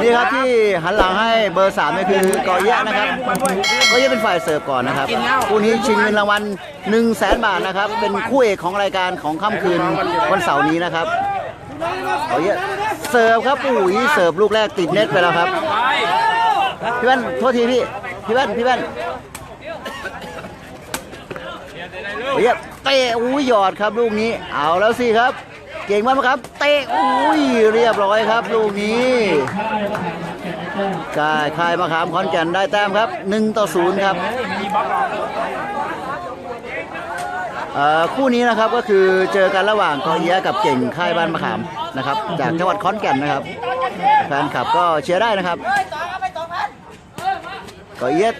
นี่ครับที่หันหลังให้เบอร์สามนี่คือกอเยะนะครับกอเยะเป็นฝ่ายเสิร์ฟก่อนนะครับคู่นี้ชิงเงินรางวัล1 0 0 0 0แสนบาทนะครับ เป็นคู่เอกของรายการของค่ำคืนวันเสาร์นี้นะครับกอเยะเสิร์ฟครับอุ้ยเสิร์ฟลูกแรกติดเน็ตไปแล้วครับพี่แว่นโทษทีพี่พี่แว่นพี่แว่นกอเยะเตะอุ้ยหยอดครับลูกนี้เอาแล้วสิครับ เก่งมากครับ เตะอุ้ยเรียบร้อยครับลูกนี้กายค่ายมะขามขอนแก่นได้แต้มครับ1ต่อ0ครับอ่อคู่นี้นะครับก็คือเจอกันระหว่างกอเอียกับเก่งค่ายบ้านมะขามนะครับ จากจังหวัดขอนแก่นนะครับแฟนคลับก็เชียร์ได้นะครับกอเอีย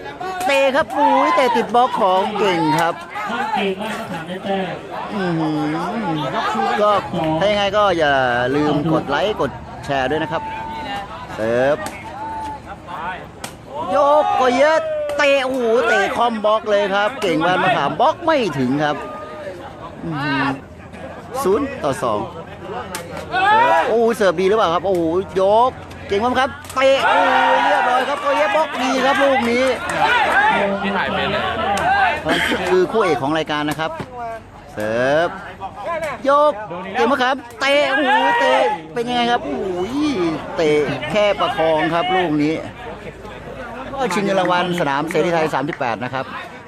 เตะครับอุ้ยเตะติดบล็อกของเก่งครับ ถ้าเก่งมากก็ถามได้แต้มอือหือก็ถ้ายังไงก็อย่าลืมกดไลค์กดแชร์ด้วยนะครับเสิร์ฟโยกก็เยอะเตะโอ้โหเตะคอมบล็อกเลยครับ เก่งบ้านมะขามบล็อกไม่ถึงครับอื้อหือศูนย์ต่อสองเสิร์ฟโอ้โหเสิร์ฟดีหรือเปล่าครับ โอ้โหโยก เก่งมากครับเตะโอ้โหเรียบร้อยครับก็เยอะบล็อกดีครับลูกนี้ ที่ถ่ายเป็นเนี่ย คือคู่เอกของรายการนะครับ เสิร์ฟโยกเก่งมครับเตะโอ้โหเตะเป็นยังไงครับโอ้โหเตะแค่ประคองครับลูกนี้ก็ชิงเงินรางวัลสนามเสรีไทย 38 นะครับ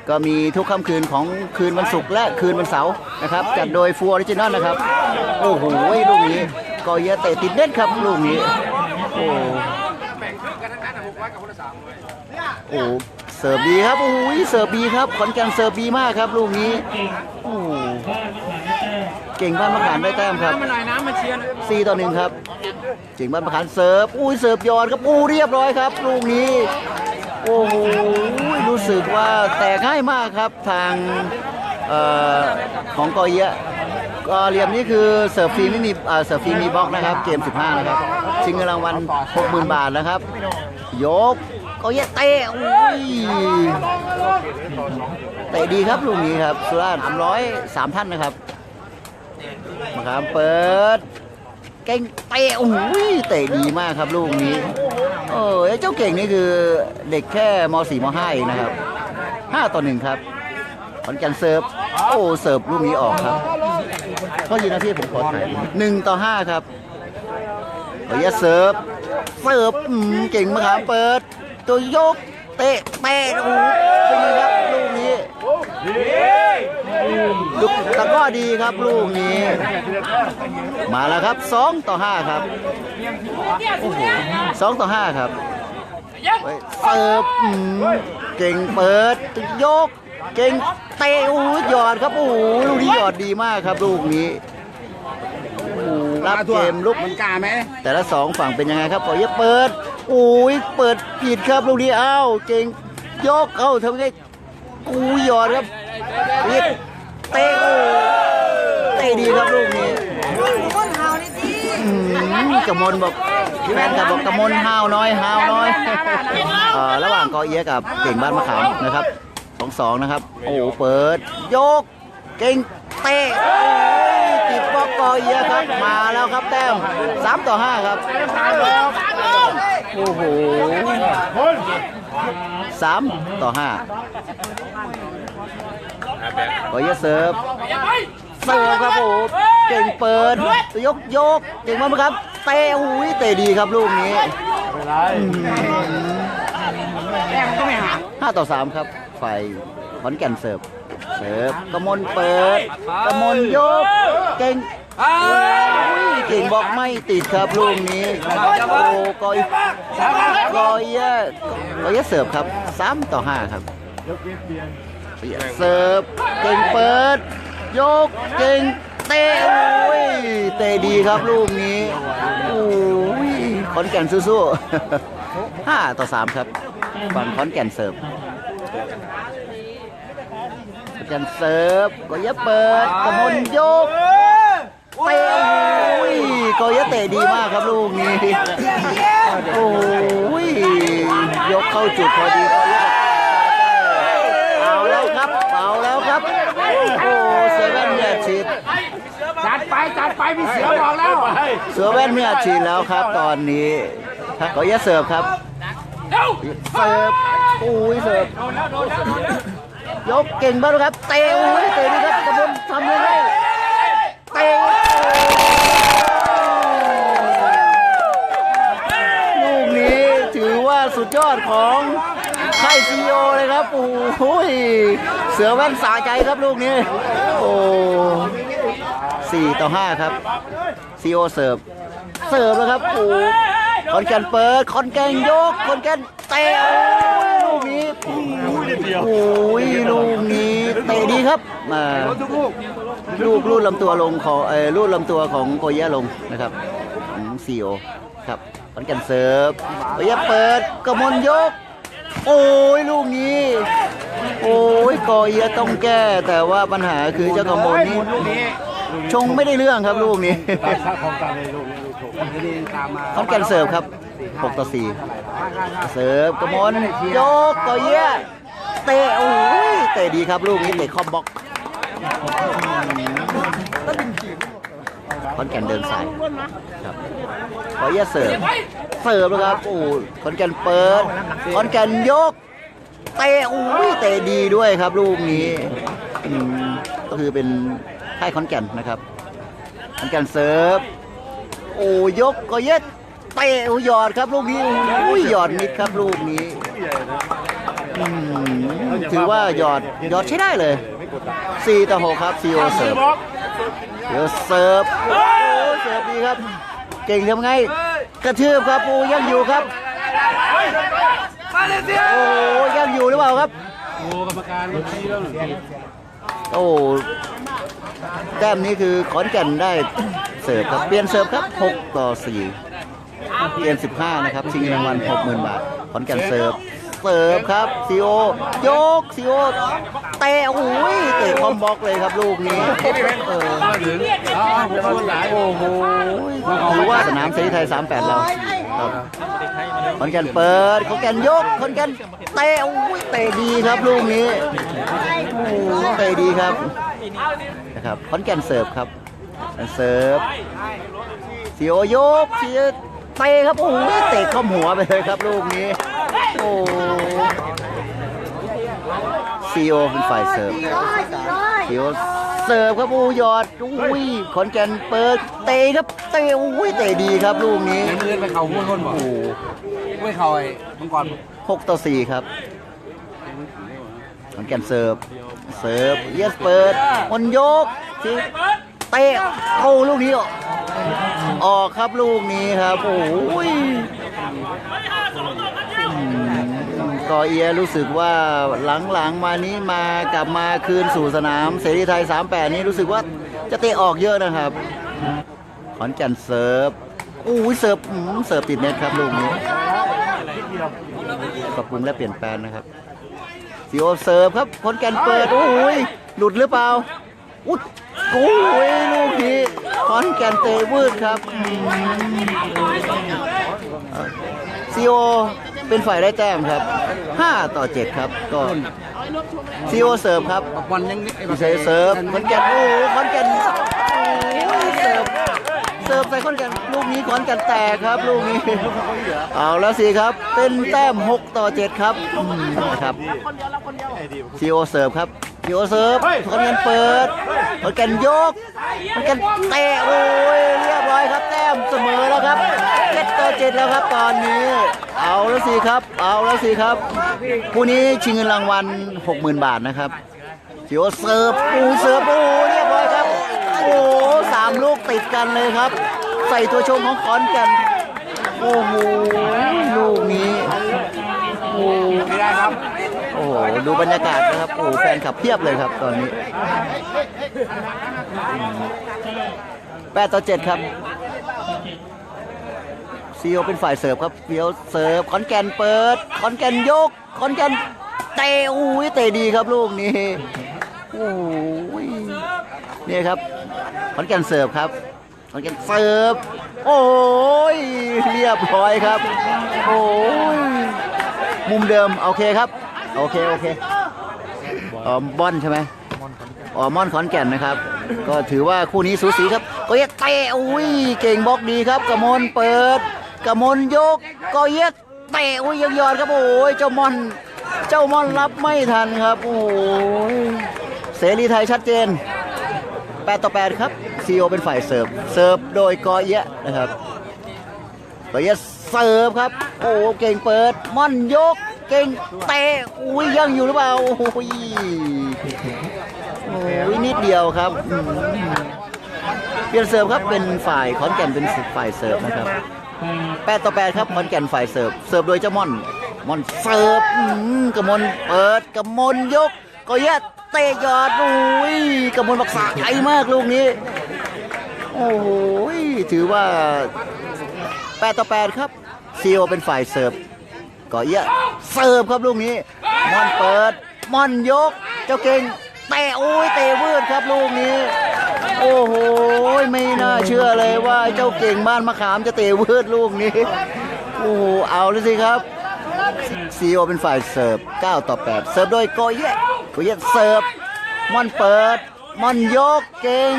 ก็มีทุกค่ำคืนของคืนวันศุกร์และคืนวันเสาร์นะครับ จัดโดยฟูออริจินอลนะครับ โอ้โหลูกนี้ก็เยอะเตะติดเน็ตครับลูกนี้ โอ้โอ้ เสิร์ฟดีครับโอ้ยเสิร์ฟดีครับขอนแก่นเสิร์ฟดีมากครับลูกนี้เก่งโอ้โหบ้านมะขามได้แต้มเก่งบ้านมะขามได้แต้มครับมาหน่อยน้ำมาเชียร์สี่ต่อหนึ่งครับเก่งบ้านมะขามเสิร์ฟอุ้ยเสิร์ฟยอดครับอู้เรียบร้อยครับ ลูกนี้โอ้โหรู้สึกว่าแตกง่ายมากครับทางเอ่อของกอเยะก็เหลี่ยมนี้คือเสิร์ฟฟรีไม่มีเอ่อเสิร์ฟฟรีมีบล็อกนะครับ เกม 15 นะครับชิงเงินรางวัล 60,000 บาทนะครับ ยก กอเยเตะโอ้ยเตะดีครับลูกนี้ครับ สุราษฎร์303ท่านนะครับมาครับเปิด เก่งเตะโอ้โหเตะดีมากครับลูกนี้เออเจ้าเก่งนี่คือเด็กแค่ม .4 ม .5 เองนะครับ5ต่อ1ครับขอนแก่นเซิร์ฟโอ้เสิร์ฟลูกนี้ออกครับก็ยินนะพี่ผมขอถ่ายหนึ่งต่อ5ครับขออนุญาตเซิร์ฟเสิร์ฟเก่งมากครับเปิด ตัวยกเตะเตะโอ้โหเป็นไงครับลูกนี้ลูกตะกร้อดีครับลูกนี้ มาแล้วครับ2ต่อ5ครับโอ้โหสองต่อ5ครับเฮ้ยเสิร์ฟอืมเก่งเปิดยก เก่งเตะโอ้โหหยอดครับโอ้โหลูกนี้หยอดดีมากครับ ลูกนี้โอ้โหรับเกมลุกมันกล้าไหมแต่ละสองฝั่งเป็นยังไงครับปล่อยให้เปิด โอ้ยเปิดผิดครับลูกนี้อ้าวเก่งยกเอ้าทำไงกูหยอดครับผิดเตะโอ้เตะดีครับลูกนี้อืมกระมลบอกแฟนกับบอกกระมลห้าวน้อยห้าวน้อยระหว่างกอเอียกับเก่งบ้านมะขามนะครับสองสองนะครับ โอ้เปิด ยก เก่งเตะติดบล็อกกอเอียครับมาแล้วครับแต้มสามต่อห้าครับ โอ้โหสามต่อห้าขอเยเสิร์ฟเสิร์ฟครับโอ้เก่งเปิดยกยกเก่งมากครับเตะหูยเตะดีครับลูกนี้ห้าต่อสามครับฝ่ายขอนแก่นเสิร์ฟเสิร์ฟกระมนเปิดกระมนยกเก่ง อุ้ยเก่งบอกไม่ติดครับลูกนี้โอ้กอยกอยเยอะกอยเยอะเสิร์ฟครับสามต่อห้าครับเสิร์ฟเก่งเปิด ยกเก่งเตะโอ้ยเตะดีครับลูกนี้โอ้ยขอนแก่นสู้ๆห้าต่อสามครับฝั่งขอนแก่นเสิร์ฟขอนแก่นเสิร์ฟกอยเยอะเปิดกระมนยก เตะโอ้ยกอยะเตะดีมากครับลูกนี้โอ้ยยกเข้าจุดพอดีเอาแล้วครับเอาแล้วครับโอ้เซเว่นเนี่ยชิดจัดไปจัดไปพี่เสือบอกแล้วเสือแว่นมีอาชีพแล้วครับตอนนี้ครับขออนุญาตเสิร์ฟครับเสิร์ฟอุ้ยเสิร์ฟยกเก่งมากครับเตะอุ้ยเตะดีครับกระบวนทำยังไงเตะลูกนี้ถือว่าสุดยอดของค่ายซีโอเลยครับ โอ้ยเสือแว่นสาใจครับลูกนี้ โอ้สี่ต่อห้าครับซีโอเสิร์ฟ เสิร์ฟแล้วครับ โอ้ คอนแกนเปิดคอนแกนยกคอนแกนเตะลูกนี้โอ้ยลูกนี้เตะดีครับมาลูกลูดลำตัวลงของเออลูดลำตัวของโกยะลงนะครับของซีโอครับคอนแกนเสิร์ฟโกยะเปิดกระมลยก โอ้ยลูกนี้ โอ้ยกอยะต้องแก้ แต่ว่าปัญหาคือเจ้ากระมลนี่ชงไม่ได้เรื่องครับลูกนี้ ของการเลยลูกลูกถูกคนนี้ตามมาขอนแก่นเสิร์ฟครับ6ต่อ4เสิร์ฟกระมนยกก็เยี่ยเตะโอ้ยเตะดีครับลูกนี้เตะคอมบล็อกขอนแก่นเดินสายครับขอเยี่ยเสิร์ฟเสิร์ฟแล้วครับโอ้ขอนแก่นเปิดขอนแก่นยกเตะโอ้ยเตะดีด้วยครับลูกนี้อืมก็คือเป็นค่ายขอนแก่นนะครับขอนแก่นเสิร์ฟ โอ้ยกก็เย็ดเตะหยอดครับลูกนี้โอ้ยหยอดมิดครับลูกนี้อืมถือว่าหยอดหยอดใช้ได้เลย4ต่อ6ครับซีโอเสิร์ฟเดี๋ยวเสิร์ฟโอ้เสิร์ฟดีครับ เก่งทำไง กระทืบครับโอ้ยังอยู่ครับโอ้ยังอยู่หรือเปล่าครับโอ้กรรมการโอ้ แต้มนี้คือขอนแก่นได้เสิร์ฟครับ เปลี่ยนเสิร์ฟครับ 6 ต่อ 4 เปลี่ยน 15 นะครับ ชิงรางวัล 60,000 บาท ขอนแก่นเสิร์ฟ เสิร์ฟครับซีโอยกซีโอเตะโอ้ยเตะคอมบล็อกเลยครับลูกนี้เออถึงอ๋อจะมาหลายโอ้โหถือว่าสนามเสรีไทย 38 เราครับขอนแก่นเปิดขอนแก่นยกขอนแก่นเตะโอ้ยเตะดีครับลูกนี้โอ้เตะดีครับ นะครับขอนแก่นเสิร์ฟครับเสิร์ฟซีโอยกซีโอเตะครับโอ้โหเตะเข้าหัวไปเลยครับลูกนี้โอ้ซีโอเป็นฝ่ายเสิร์ฟซีโอเสิร์ฟครับโอ้ยอดอุ้ยขอนแก่นเปิดเตะครับเตะอุ้ยเตะดีครับลูกนี้เงินไปเข่าหุ้นคนบอกโอ้ไม่เข่าไอ้มังกรหกต่อสี่ครับข อนแก่นเสิร์ฟ เสิร์ฟเยสเปิดมันยกทีเตะโอ้ลูกนี้ออกครับลูกนี้ครับ โอ้ยอืมก็เอียรู้สึกว่าหลังๆมานี้มากลับมาคืนสู่สนามเสรีไทย 38 นี้รู้สึกว่าจะเตะออกเยอะนะครับ ขอนแก่นเสิร์ฟอู้ยเสิร์ฟเสิร์ฟติดเน็ตครับลูกนี้ปรับปรุงและเปลี่ยนแปลงนะครับ ซีโอเสิร์ฟครับขอนแก่นเปิดโอ้ยหลุดหรือเปล่าอุ๊ยโอ้ยลูกนี้ขอนแก่นเตะวืดครับซีโอเป็นฝ่ายได้แต้มครับ 5 ต่อ 7 ครับก็ซีโอเสิร์ฟครับบอลยังไอ้พิเศษเสิร์ฟขอนแก่นโอ้โหขอนแก่นโอ้ยเสิร์ฟเสิร์ฟใส่ขอนแก่นลู กนี้ขอนแก่นแตกครับลูกนี้เอาแล้วสิครับ เป็นแต้ม 6 ต่อ 7 ครับอืมนะครับซีโอเสิร์ฟครับซีโอเสิร์ฟขอนแก่นเปิดขอนแก่นยกขอนแก่นเตะโอ้ยเรียบร้อยครับแต้มเสมอแล้วครับ7ต่อ 7 แล้วครับตอนนี้ เอาแล้วสิครับ เอาแล้วสิครับคู่นี้ชิงเงินรางวัล 60,000 บาทนะครับสิโอเสิร์ฟปูเสิร์ฟโอ้เรียบร้อยครับโอ้สามลูกติดกันเลยครับ ใส่ตัวชงของขอนแก่นโอ้โหลูกนี้โอ้ไม่ได้ครับโอ้โหดูบรรยากาศนะครับโอ้แฟนขับเพียบเลยครับตอนนี้แปดต่อเจ็ดครับซีโอเป็นฝ่ายเสิร์ฟครับเฟียวเสิร์ฟขอนแก่นเปิดขอนแก่นยกขอนแก่นเตะอุ้ยเตะดีครับลูกนี้โอ้ยนี่ครับขอนแก่นเสิร์ฟครับ ขอนก่นเสิร์ฟโอ้ยเรียบร้อยครับ โอ้ยมุมเดิมโอเคครับ โอเคโอเคอ๋อบอนใช่ไหมอ๋อมอนขอนแก่นนะครับ ก็ถือว่าคู่นี้สูสีครับ ก็เยะเตะอุ้ยเก่งบล็อกดีครับกระมนเปิดกระมนยกก็เยะเตะอุ้ยยังยอดครับโอ้ยเจ้ามอนเจ้ามอนรับไม่ทันครับโอ้ยเสรีไทยชัดเจน8ต่อ8ครับ ซีโอเป็นฝ่ายเสิร์ฟ เสิร์ฟโดยกอเยะนะครับกอเยะเสิร์ฟครับ โอ้เก่งเปิด ม่อนยก เก่งเตะ อุ้ยยังอยู่หรือเปล่า โอ้ยโอ้ยนิดเดียวครับ เปลี่ยนเสิร์ฟครับเป็นฝ่ายขอนแก่นเป็นฝ่ายเสิร์ฟนะครับ8ต่อ8ครับขอนแก่นฝ่ายเสิร์ฟ เสิร์ฟโดยเจ้าม่อนม่อนเสิร์ฟกระมนเปิดกระมนยกก็เยะเตะยอดอุ้ยกระมนบักษาใจมากลูกนี้ โอ้โหถือว่า8ต่อ8ครับซีโอเป็นฝ่ายเสิร์ฟก็เยะเสิร์ฟครับลูกนี้มอนเปิดมอนยก เจ้าเก่งเตะโอ้ยเตะวืดครับลูกนี้ โอ้โหไม่น่าเชื่อเลยว่าเจ้าเก่งบ้านมะขามจะเตะวืดลูกนี้โอ้โหเอาเลยสิครับซีโอเป็นฝ่ายเสิร์ฟ9ต่อ8เสิร์ฟโดยโกเยะโกเยะเสิร์ฟมอนเปิดมอนยกเก่ง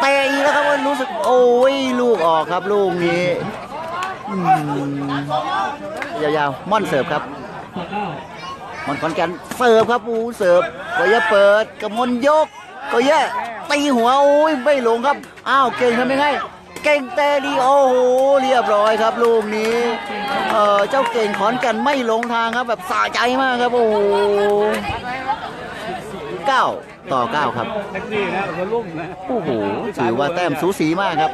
เตะอีกแล้วครับว่ารู้สึกโอ้ยลูกออกครับลูกนี้ยาวๆม่อนเสิร์ฟครับต่อเก้ามันขอนแก่นเสิร์ฟครับอูเสิร์ฟก็ยะเปิดกระมนยกก็ยะตีหัวโอ้ยไม่ลงครับอ้าวเก่งทำยังไงเก่งแต่ดีโอ้โหเรียบร้อยครับลูกนี้เออเจ้าเก่งขอนแก่นไม่หลงทางครับแบบสะใจมากครับโอ้โหเก้า ต่อเก้าครับแท็กซี่นะคนลุ่มนะโอ้โหถือว่าแต้มสูสีมากครับ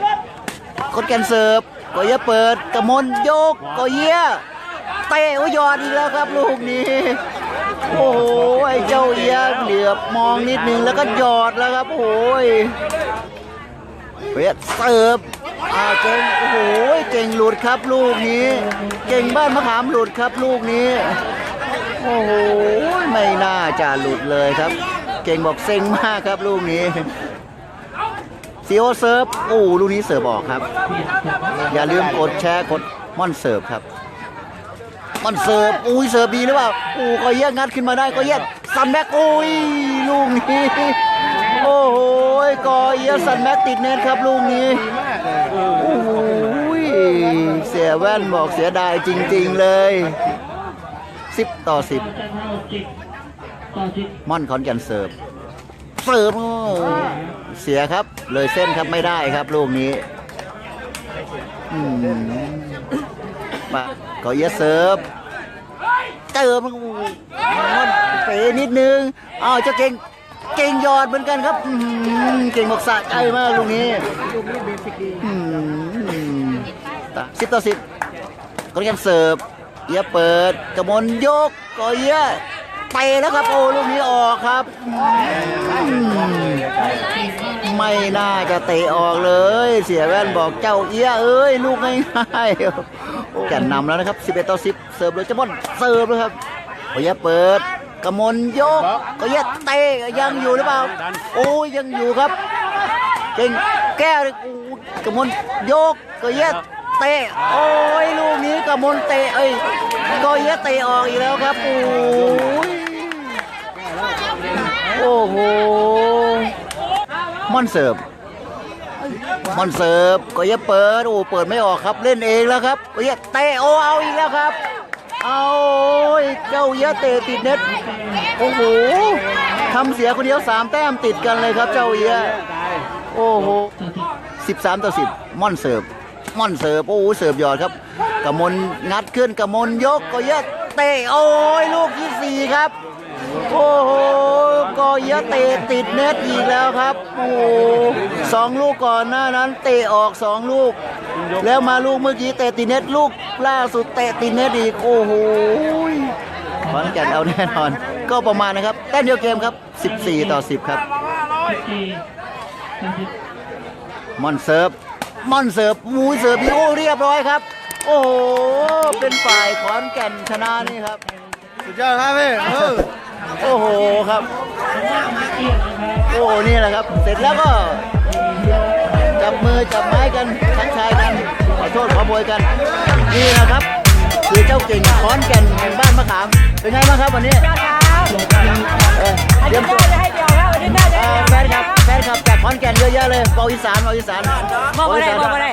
ขอนแก่นเสิร์ฟก็ยะเปิดกระมนยกก็เยี่ยเตะโอ้ยยอดอีกแล้วครับลูกนี้โอ้โหไอ้เจ้าเอียเหลือบมองนิดนึงแล้วก็หยอดแล้วครับโอ้ยเวียดเสิร์ฟอ่าเก่งโอ้โหเก่งหลุดครับลูกนี้ เก่งบ้านมะขามหลุดครับลูกนี้ โอ้โหไม่น่าจะหลุดเลยครับ เก่งบอกเซ็งมากครับลูกนี้ซีโอเซิร์ฟโอ้ลูกนี้เสิร์ฟออกครับ อย่าลืมกดแชร์กดม่อนเสิร์ฟครับมันเสิร์ฟอุ้ยเสิร์ฟดีหรือเปล่าโอ้ก็แยกงัดขึ้นมาได้ก็แยกซันแบ็กโอ้ยลูกนี้โอ้โหก็เอียซันแบ็กติดเน็ตครับลูกนี้โอ้โหเสียแว่นบอกเสียดายจริง ๆเลย 10 ต่อแต้มเท่าสิบต่อสิบ10 ม่อนขอนแก่นเสิร์ฟเสิร์ฟเสียครับ เลยเส้นครับไม่ได้ครับลูกนี้มาก็เอียเสิร์ฟเจอมันมันเป๋นิดนึงอ้าวเจะเก่งเก่งยอดเหมือนกันครับเก่งบอกสะใจมากลูกนี้สิบต่อสิบก็ยังเสิร์ฟเอียเปิดกระมนยกก็เอีย เตะแล้วครับโอ้ลูกนี้ออกครับ ไม่น่าจะเตะออกเลย เสียแว่นบอกเจ้าเอียเอ้ยลูกง่ายๆแก่นนำแล้วนะครับ 11 ต่อ 10 เสิร์ฟโดยจามอนเสิร์ฟเลยครับก็เอียเปิดกระมนยกก็เอียเตะยังอยู่หรือเปล่า โอ้ยยังอยู่ครับเก่งแก้วเลยโอ้ยกระมนโยกก็เอียเตะโอ้ยลูกนี้กระมนเตะเอ้ยก็เอียเตะออกอีกแล้วครับโอ้ย โอ้โหมอนเสิร์ฟมอนเสิร์ฟก็เอียเปิดโอ้เปิดไม่ออกครับเล่นเองแล้วครับก็เอียเตะโอ้เอาอีกแล้วครับ เอาเจ้าเอียเตะติดเน็ตโอ้โหทำเสียคนเดียวสามแต้มติดกันเลยครับ เจ้าเอียโอ้โห13ต่อ10ม่อนเสิร์ฟมอนเสิร์ฟโอ้โหเสิร์ฟยอดครับกระมนงัดขึ้นกระมนยกก็ยะเตะโอ้ยลูกที่สี่ครับ โอ้โหก็เยอะเตะติดเน็ตอีกแล้วครับ โอ้โหสองลูกก่อนหน้านั้นเตะออกสองลูก แล้วมาลูกเมื่อกี้เตะติดเน็ตลูกล่าสุดเตะติดเน็ตอีก โอ้โหขอนแก่นเอาแน่นอน ก็ประมาณนะครับแต้มเดียวเกมครับ 14 ต่อ 10 ครับสิบสี่ต่อสิบมอนเซิร์ฟมอนเซิร์ฟมูเซิร์ฟพี่โอเรียบร้อยครับ โอ้โห เป็นฝ่ายขอนแก่นชนะนี่ครับ สุดยอดครับพี่เออ โอ้โหครับเกี่ยวนะครับโอ้โหนี่แหละครับ เสร็จแล้วก็ จับมือจับไม้กันทักทายกันขอโทษขอโพยกัน นี่นะครับ คือเจ้าเก่งขอนแก่นแห่งบ้านมะขาม เป็นไงบ้างครับวันนี้เออเตรียมตัวจะให้เดียวครับวันนี้น่าจะเอ่อแฟนคลับแฟนคลับจากขอนขอนแก่นเยอะแยะเลยเบาอีสานเบาอีสานบอกไม่ได้บอกไม่ได้